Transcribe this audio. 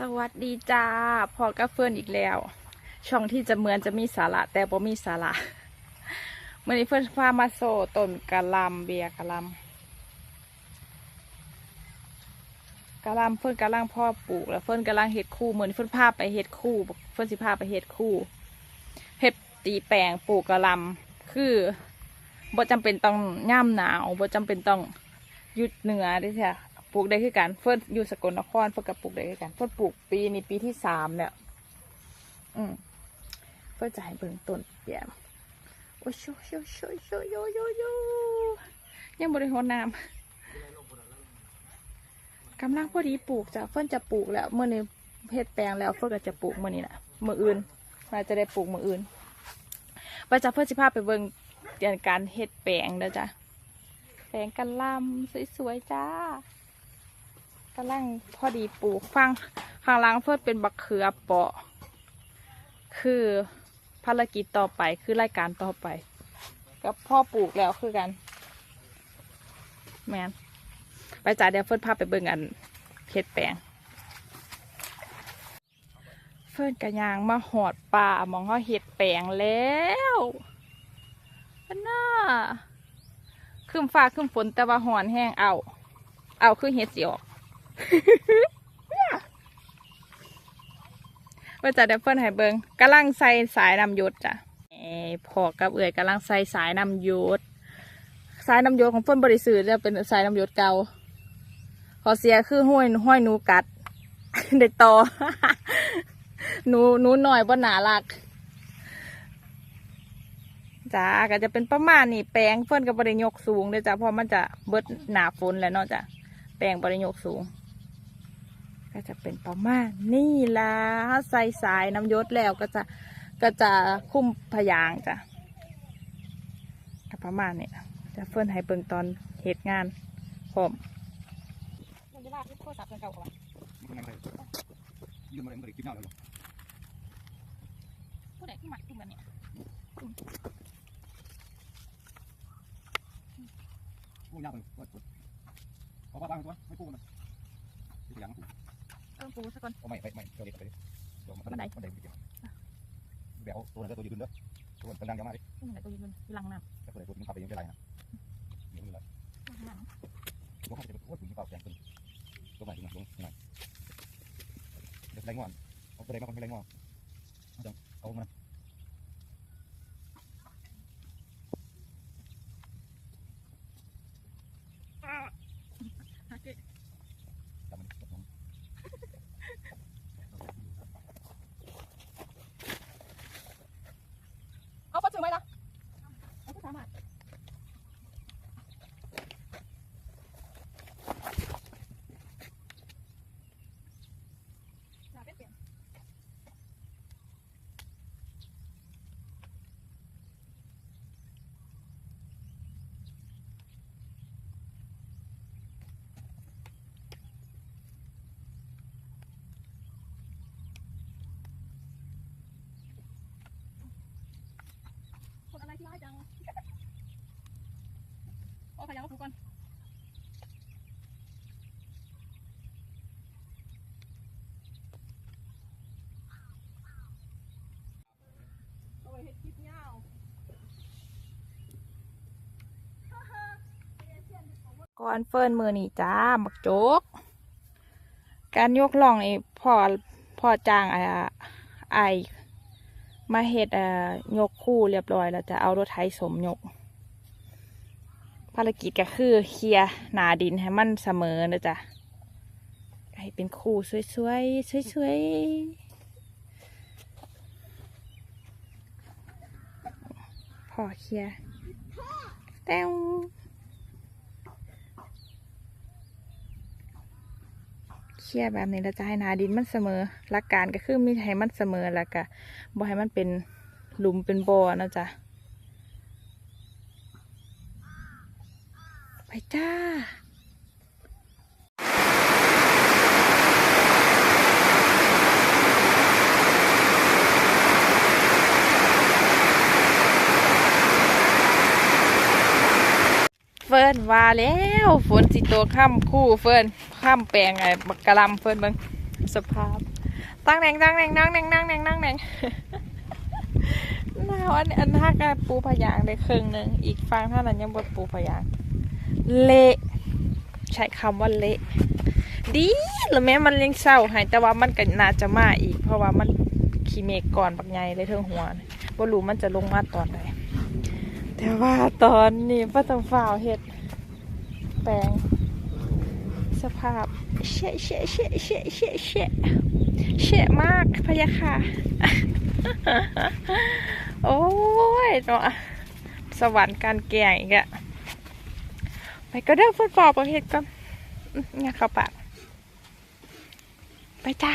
สวัสดีจ้าพอกับเฟิร์นอีกแล้ว ช่องที่จะเหมือนจะมีสาระแต่บ่มีสาระเมื่อนี้เฟิร์นพามาโซต้นกะลำเบียร์กะลำกะลำเฟิร์นกำลังพ่อปลูกแล้วเฟิร์นกำลังเห็ดคู่เหมือนเฟิร์นพาพไปเห็ดคู่เฟิร์นสิพาพไปเห็ดคู่เห็ดตีแปลงปลูกกะลำคือบ่จำเป็นต้องย่ำหนาวบ่จำเป็นต้องหยุดเหนือด้ใช่ ปลูกได้คือกัน เฟิร์นอยู่สกลนครเฟิร์นกับปลูกได้คือกัน เฟิร์นปลูกปีนี้ปีที่สามแล้วอืมเฟิร์นจะให้เบิ่งต้นแยมโอ้ยโชโชโชโชโยโยโยยังบริหารน้ำกำลังพอดีปลูกจ้ะเฟิร์นจะปลูกแล้วเมื่อนี้เฮ็ดแปลงแล้วเฟิร์นก็จะปลูกเมื่อนี้นะเมื่ออื่นเราจะได้ปลูกเมื่ออื่นว่าจะเพื่อนสิพาไปเบิ่งเรียนการเฮ็ดแปลงเด้อจ้ะแปลงกันลำสวยๆจ้า กำลังพอดีปลูกฟังข้างล่างเพื่อนเป็นบักเขือเปาะ คือภารกิจต่อไปคือรายการต่อไป กับพ่อปลูกแล้วคือกัน แมนไปจ่าเดี๋ยวเฟิร์นพาไปเบิ่งอันเฮ็ดแปลง เฟิร์นกระยางมาหอดป่ามองเขาเฮ็ดแปลงแล้วอันน่าขึ้นฟ้าขึ้นฝนแต่ว่าหอนแห้งเอา เอาคือเฮ็ดสิออก ว่าจะได้เพิ่นให้เบิงกำลังใส่สายนำยศจ้ะพอกับเอื่อยกำลังใส่สายนำยศสายนำยศของเพิ่นบริสุทธิ์จะเป็นสายนำยศเก่าขอเสียคือห้อยห้อยหนูกัดเด็ดต่อหนูหนูหน่อยบ่หนารักจ้าก็จะเป็นประมาณนี้แปลงเพิ่นกับบริยกสูงเลยจ้ะเพราะมันจะเบิดหนาฝนแล้วเนาะจ้ะแปลงบริยกสูง ก็จะเป็นประมาณนี่ละใส่สายน้ำยศแล้วก็จะก็จะคุ้มพยางค์จ้ะก็ประมาณนี้จะเฟิร์นให้เบิ่งตอนเหตุงานพร้อมมันจะลากโทรศัพท์เก่าก่อนมันยังไงยืมอะไรมันก็ได้กินหน้าเลยผู้ใดที่หมักตุ้มกันเนี่ยพูดยากเลยว่าเพราะว่าบางตัวไม่พูดมันที่อย่างพู ดเออปูสักคนเอาไม่ไม่ไม่เดี๋ยวเด็กไปเลยเดี๋ยวมันมันได้มันได้เกี่ยวเดี๋ยวตัวนั้นก็ตัวยืนด้วยตัวนั้นกำลังจะมาดิที่ไหนตัวยืนอยู่หลังน้แต่ตัวไหนตัวนี้ขับไปยังเป็นไรนะเดี๋ยวนี่แหละำหลังน้ตัวเขาจะเป็นตัวถึงเปล่าแข็งขึ้นตัวใหม่ตัวใหม่ตัวใหม่เดี๋ยวแรงงอนเอาตัวไหนมาคนแรงงอนเอาเอามันำ จับมันจับมัน เอาปัดถึงไหมล่ะเอาไปสามารถหนาเป็นเปลี่ยน คนอะไรที่ร้ายจัง โอ้ขยันมาผูกก่อนโอ้ยเห็ดคลิปยาว ก่อนเฟิร์นมือนี่จ้ามักโจกการยกล่องไอ้พอพอจ้างไอ้ไอมาเฮ็ดเอ่อยกคู่เรียบร้อยแล้วจะเอารถไถสมยก ภารกิจก็คือเคลียร์หนาดินให้มันเสมอนะจ๊ะให้เป็นคู่สวยๆสวยๆพอเคลียร์แต้วเค ลียร์แบบนี้เราจะให้นาดินมันเสมอหลักการก็คือมีให้มันเสมอแล้วก็บ่ให้มันเป็นหลุมเป็นบ่อนะจ๊ะไปจ้า ฟิร์นว่าแล้วฝนสิตัวข้ามคู่เฟิร์นข้ามแปลงไอ้บักกะลำเฟิร์นบิ่งสภาพ ตั้งแหน่งตั้งแหน่งนั่งแหน่งนั่งแหน่งนั่งแหน่งหนาวอันอันท่ากระปูพยางได้ครึ่งหนึ่งอีกฟังท่านั้นยังบดปูพยางเละใช้คำว่าเละดีหรือแม้มันเลี้ยงเศร้าหายแต่ว่ามันก็น่าจะมาอีก เพราะว่ามันขี้เมฆก่อนบักใหญ่เลยเทิงหัวบ่รู้มันจะลงมาตอนไหน แต่ว่าตอนนี้ป้าต้องฝ่าวเฮ็ด แปลง สภาพเชะเชะเชะเชะเชะเชะเชะมากพะยะค่ะ โอ้ยเนาะสวรรค์การแกงอีกอะไปก็เด้อฟุตบอลประเภทก่อนอื้อเนี่ยเข้าปากไปจ้า